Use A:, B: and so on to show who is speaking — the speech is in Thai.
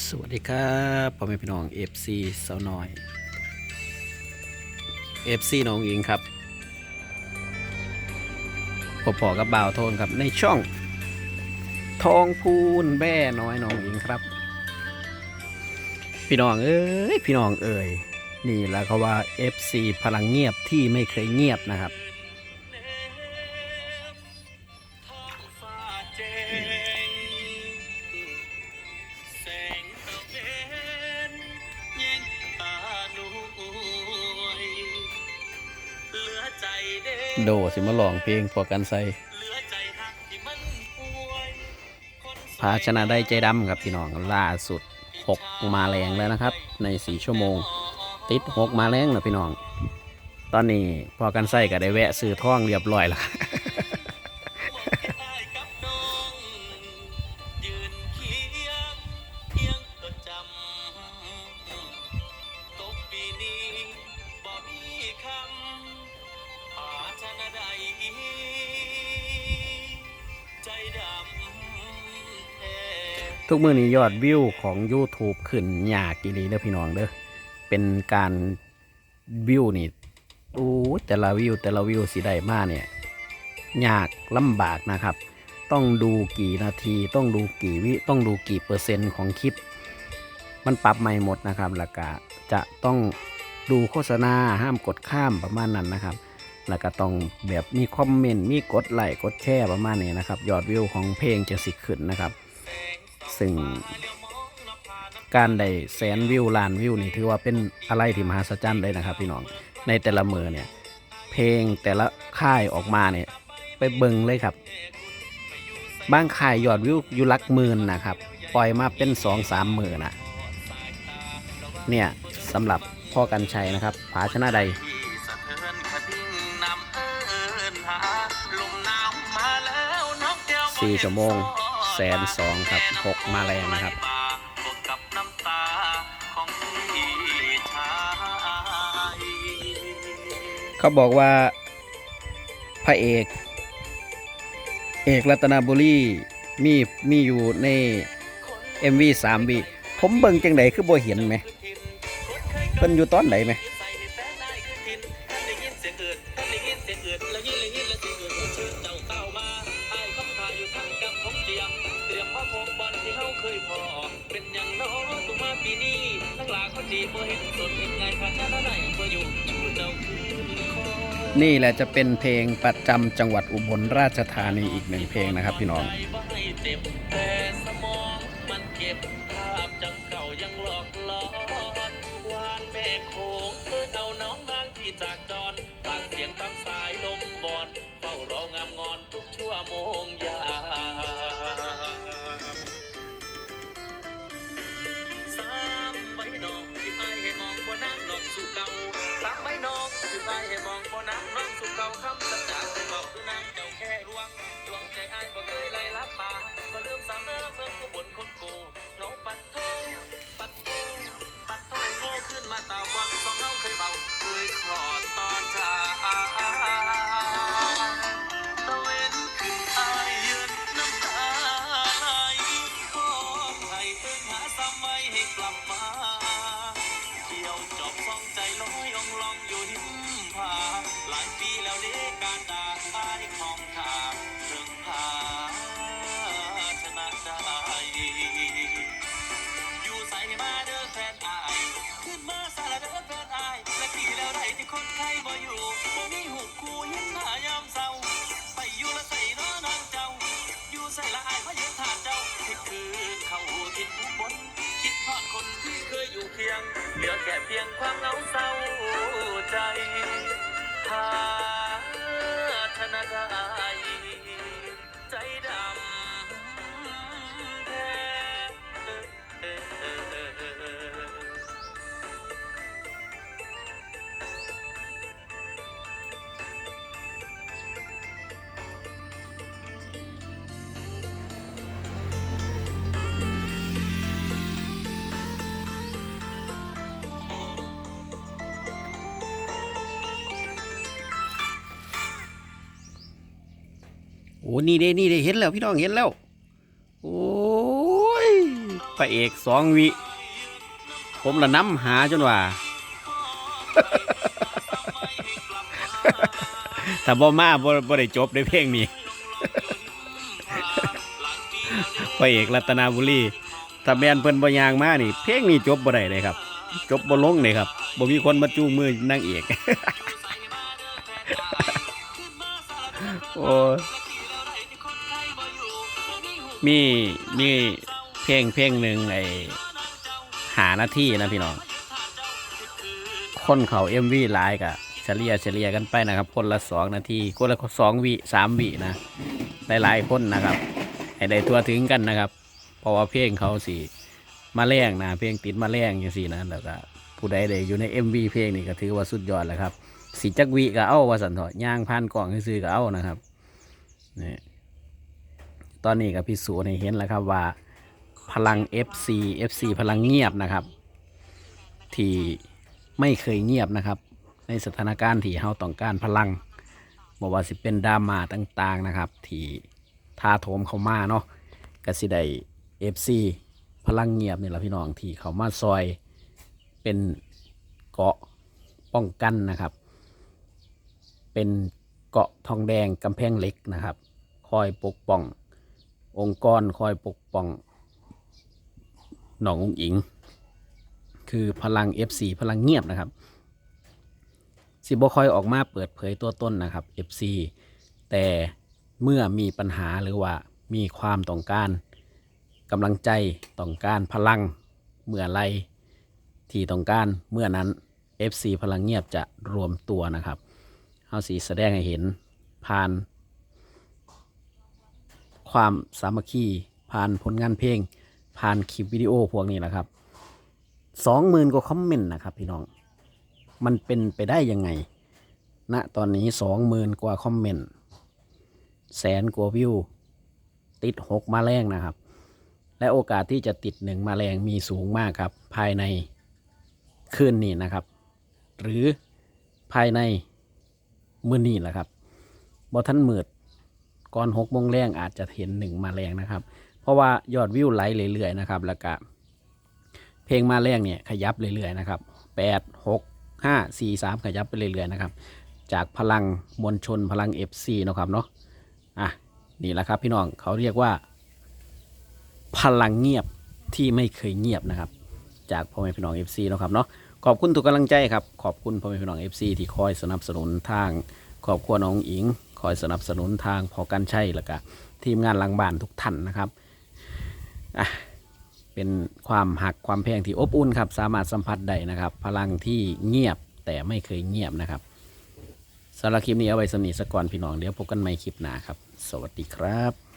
A: สวัสดีครับพ่อแม่พี่น้อง FC สาวน้อย FC น้องอิงครับพบพอกับบ่าวโทนครับในช่อง ทองพูนแบ่น้อยน้องอิงครับ พี่น้องเอ้ยพี่น้องเอ่ยนี่แหละเขาว่า FC พลังเงียบที่ไม่เคยเงียบนะครับ
B: งตะเวนแยงตาหนูเหลือใจเด้
A: โดสิมาลองเพลงพอกันใส่
B: เหลือใจหักที่มันป่วยคนสวย
A: ภาชนะได้ใจดำครับพี่น้องล่าสุด6มาแรงแล้วนะครับ ใน4ชั่วโมง ติด6มาแรงแล้วพี่น้อง ตอนนี้พอกันใส่ก็ได้แวะซื้อท่องเรียบร้อยแล้ว
B: ทุ
A: กมือนี้ยอดวิวของ YouTube ขึ้นยากอีหลีเด้อพี่น้องเด้อเป็นการวิวนี่โอ้แต่ละวิวแต่ละวิวสิได้มาเนี่ยยากลำบากนะครับ ต้องดูกี่นาทีต้องดูกี่วิต้องดูกี่เปอร์เซ็นต์ของคลิป มันปรับใหม่หมดนะครับแล้วก็จะต้องดูโฆษณาห้ามกดข้ามประมาณนั้นนะครับ แล้วก็ต้องแบบมีคอมเมนต์มีกดไลค์กดแชร์ประมาณนี้นะครับ ยอดวิวของเพลงจะสิขึ้นนะครับ ซึ่งการได้แสนวิวล้านวิวนี่ถือว่าเป็นอะไรที่มหัศจรรย์เลยนะครับ พี่น้องในแต่ละมือเนี่ย เพลงแต่ละค่ายออกมาเนี่ยไปเบิงเลยครับบางค่ายยอดวิวอยู่ลักหมื่นนะครับ ปล่อยมาเป็นสองสามหมื่นนะเนี่ยสำหรับพ่อกันชัยนะครับผาชนะใด
B: สี่
A: ชั่วโมง แสนสองครับหกมาแรงนะครับเขาบอกว่าพระเอก เอกรัตนบุรีมีมีอยู่ใน MV 3วิผมเบิ่งจังไดคือบ่เห็นไหมเพิ่นอยู่ตอนไหนไหม
B: นี่แหละจะ
A: เป็นเพลงประจำจังหวัดอุบลราชธานีอีกหนึ่งเพลงนะครับพี่น้อง
B: จบ่ให้เจ็บแต่สมองมันเก็บภาก บายให้มองบ่นางนองสู่เก่าคำสัญญาบอกคือนางเจ้าแค่รวงดวงใจอ้ายบ่เคยไล่ลับป่าบ่ลืมสามเด้อเพิ่งผู้บนคนโกน้องปัดโทปัดโทปัดโทโง่ขึ้นมาตาวัง การด่าอายของทางเพิ่งพาชนะได้อยู่ใส่มาเด้อแฟนอายขึ้นมาสารเด้อแฟนอายและปีแล้วไรที่คนไข้บ่อยู่บ่มีหูคู่เห็นหน้ายามเศร้าไปอยู่ละใส่น้อนางเจ้า อยู่ใส่ละอายพระยุทธาเจ้าที่คืนเข้าทิศบนคิดทอดคนที่เคยอยู่เคียง เหลือแค่เพียงความเหงาเศร้าใจห
A: โอ้นี่เด้นี่เด้เห็นแล้วพี่น้องเห็นแล้ว โอ้ยไประเอกสองวิ ผมละน้ำหาจนว่าแต่บ่มาบ่บ่ได้จบในเพลงนี้พระเอกรัตนาบุรีถ้าแมนเพิ่นบ่ยางมานี่ เพลงนี้จบบ่ได้เลยครับ จบบ่ลงเลยครับบ่มีคนมาจูงมือนางเอก โอ้ มีมีเพลงเพลงหนึ่งไอหาหน้าที่นะพี่น้อง คนเขาเอ็มวีหลายกะเฉลี่ยเฉลี่ยกันไปนะครับ คนละสองนาทีคนละสองวิสามวินะหลายๆคนนะครับให้ได้ทั่วถึงกันนะครับ เพราะว่าเพลงเขาสีมาแรงนะเพลงติดมาแรงอย่างสี่นะแล้วก็ผู้ใดได้อยู่ใน MV เพลงนี่ก็ถือว่าสุดยอดแล้วครับสีจักวิก็เอาว่าสันเถอย่างผ่านกล่องซื้อก็เอานะครับนี่ ตอนนี้ก็พิสูจน์ให้เห็นแล้วครับว่า พลัง FC FC พลังเงียบนะครับ ที่ไม่เคยเงียบนะครับ ในสถานการณ์ที่เฮาต้องการพลังบอกว่าสิเป็นดราม่าต่างๆนะครับ ที่ทาโถมเข้ามาเนาะกสิได้ FC พลังเงียบนี่แหละพี่น้องที่เขามาซอยเป็นเกาะป้องกันนะครับ เป็นเกาะทองแดงกำแพงเหล็กนะครับ คอยปกป้อง องค์กรคอยปกป้องหนององอิง คือพลัง FC พลังเงียบนะครับ สิบคอยออกมาเปิดเผยตัวต้นนะครับ FC แต่เมื่อมีปัญหาหรือว่ามีความต้องการกำลังใจต้องการพลังเมื่อไรที่ต้องการเมื่อนั้น FC พลังเงียบจะรวมตัวนะครับเฮาสีแสดงให้เห็นผ่าน ความสามัคคีผ่านผลงานเพลง ผ่านคลิปวิดีโอพวกนี้นะครับสองหมื่นกว่าคอมเมนต์นะครับพี่น้อง มันเป็นไปได้ยังไงณตอนนี้สองหมื่นกว่าคอมเมนต์แสนกว่าวิว ติดหกมาแรงนะครับ และโอกาสที่จะติดหนึ่งมาแรงมีสูงมากครับ ภายในคืนนี้นะครับ หรือภายในมื้อนี้แหละครับบอท่านมืด ก่อนหกโมงแรงอาจจะเห็นหนึ่งมาแรงนะครับ เพราะว่ายอดวิวไหลเรื่อยๆนะครับแล้วก็เพลงมาแรงเนี่ยขยับเรื่อยๆนะครับแปดหกห้าสี่สามขยับไปเรื่อยๆนะครับ จากพลังมวลชนพลัง FC เนะครับเนาะอะนี่แหละครับพี่น้องเขาเรียกว่า พลังเงียบที่ไม่เคยเงียบนะครับ จากพ่อแม่พี่น้อง FC เนะครับเนาะขอบคุณทุกกำลังใจครับ ขอบคุณพ่อแม่พี่น้อง FC ที่คอยสนับสนุนทางครอบครัวน้องอิง คอยสนับสนุนทางพอกันใช่แล้วก็ทีมงานลังบ้านทุกท่านนะครับอะเป็นความหักความแพงที่อบอุ่นครับ สามารถสัมผัสได้นะครับ พลังที่เงียบแต่ไม่เคยเงียบนะครับสำหรับคลิปนี้เอาไว้สำนีสกก่อนพี่น้องเดี๋ยวพบกันใหม่คลิปหน้าครับ สวัสดีครับ